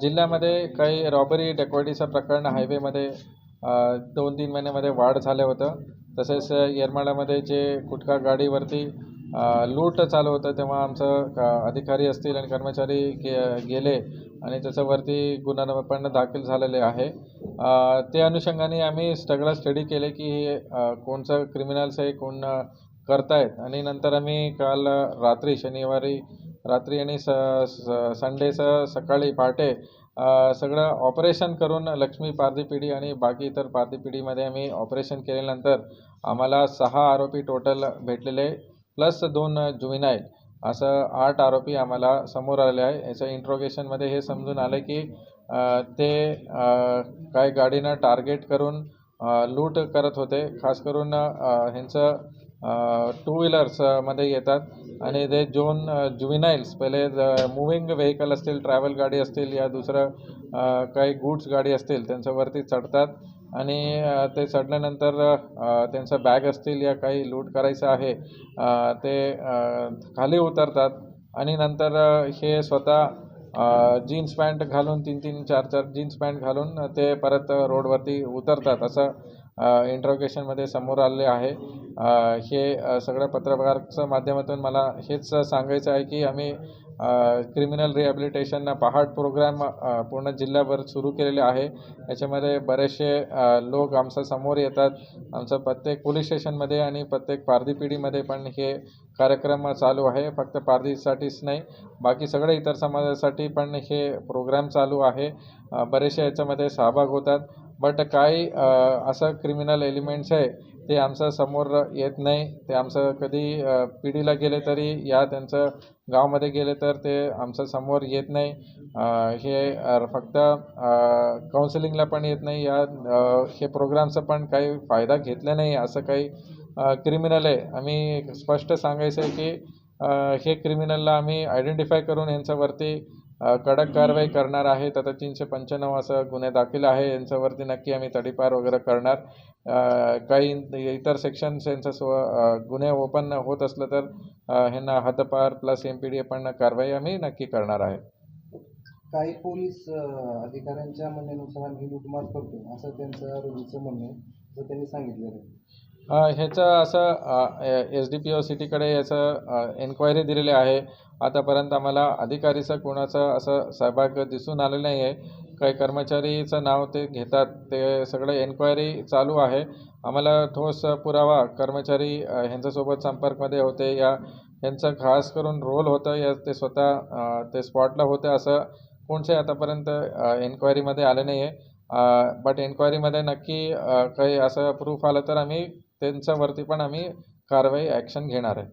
जिल्ह्यामध्ये काही रॉबरी डेकॉर्डीचं प्रकरण हायवेमध्ये दोन तीन महिन्यामध्ये वाढ झालं होतं. तसेच येरमाळ्यामध्ये जे गुटखा गाडीवरती लूट चालू होतं तेव्हा आमचं अधिकारी असतील आणि कर्मचारी गे गेले आणि त्याच्यावरती गुन्हा पण दाखल झालेले आहे. ते त्या अनुषंगाने आम्ही सगळं स्टडी केले की हे कोणचं क्रिमिनल्स आहे कोण करतायत. आणि नंतर आम्ही काल रात्री शनिवारी रात्री आणि स स- संडेचं सकाळी पहाटे सगळं ऑपरेशन करून लक्ष्मी पारधी पिढी आणि बाकी इतर पारधी पिढीमध्ये आम्ही ऑपरेशन केल्यानंतर आम्हाला सहा आरोपी टोटल भेटलेले प्लस दोन जुविनाईल असं आठ आरोपी आम्हाला समोर आले आहे. याच्या इंट्रोगेशनमध्ये हे समजून आलं की ते काय काही गाडीनं टार्गेट करून लूट करत होते. खास करून ह्यांचं टू व्हीलर्समध्ये येतात. आणि ते जोन जुविनाईल्स पहिले मुव्हिंग व्हेकल असतील ट्रॅव्हल गाडी असतील या दुसरं काही गुड्स गाडी असतील त्यांच्यावरती चढतात. आणि ते चढल्यानंतर त्यांचं बॅग असतील या काही लूट करायचं आहे ते खाली उतरतात. आणि नंतर हे स्वतः जीन्स पॅन्ट घालून तीन तीन चार चार जीन्स पॅन्ट घालून ते परत रोडवरती उतरतात. असं इंट्रोगेशनमध्ये समोर आले आहे. हे सगळ्या सगळं पत्रकाराच्या माध्यमातून मला हेच सांगायचं आहे की आम्ही क्रिमिनल रिहॅबिलिटेशन पहाट प्रोग्राम पूर्ण जिल्ह्याभर सुरू केलेले आहे. याच्यामध्ये बरेचसे लोक आमच्यासमोर येतात. आमचं प्रत्येक पोलीस स्टेशनमध्ये आणि प्रत्येक पारधी पिढीमध्ये पण हे कार्यक्रम चालू आहे. फक्त पारधीसाठीच नाही बाकी सगळ्या इतर समाजासाठी पण हे प्रोग्राम चालू आहे. बरेचसे याच्यामध्ये सहभाग होतात. बट काही असं क्रिमिनल एलिमेंट्स आहे ते आमच्यासमोर येत नाही. ते आमचं कधी पिढीला गेले तरी या त्यांचं गावामध्ये गेले तर ते आमच्यासमोर येत नाही. हे फक्त काउन्सिलिंगला पण येत नाही. या हे प्रोग्रामचा पण काही फायदा घेतला नाही असं काही क्रिमिनल आहे. आम्ही स्पष्ट सांगायचं आहे की हे क्रिमिनलला आम्ही आयडेंटिफाय करून यांच्यावरती कडक कारवाई करणार आहे आता तीनशे पंच्याण्णव असं गुन्हे दाखल आहे. यांच्यावरती नक्की आम्ही तडीपार वगैरे करणार. काही इतर सेक्शन्स यांचं स्व गुन्हे ओपन होत असलं तर ह्यांना हद्दपार प्लस एम पी डी पण कारवाई आम्ही नक्की करणार आहे. काही पोलीस अधिकाऱ्यांच्या म्हणण्यानुसार आम्ही लुटमार करतो. असं त्यांचं रोजीचं म्हणणे त्यांनी सांगितलेलं आहे. ह्याचं असं एस डी पी ओ सिटीकडे याचं एन्क्वायरी दिलेली आहे. आतापर्यंत आम्हाला अधिकारीचं कोणाचं असं सहभाग दिसून आलेलं नाही आहे. काही कर्मचारीचं नाव ते घेतात. ते सगळं एन्क्वायरी चालू आहे. आम्हाला ठोस पुरावा कर्मचारी ह्यांच्यासोबत संपर्कमध्ये होते. या ह्यांचं खास करून रोल होतं. या ते स्वतः ते स्पॉटला होते असं कोणचे आतापर्यंत एन्क्वायरीमध्ये आले नाही आहे बट एन्क्वायरीमध्ये नक्की काही असं प्रूफ आलं तर आम्ही त्यांच्यावरती पण आम्ही कारवाई ॲक्शन घेणार आहे.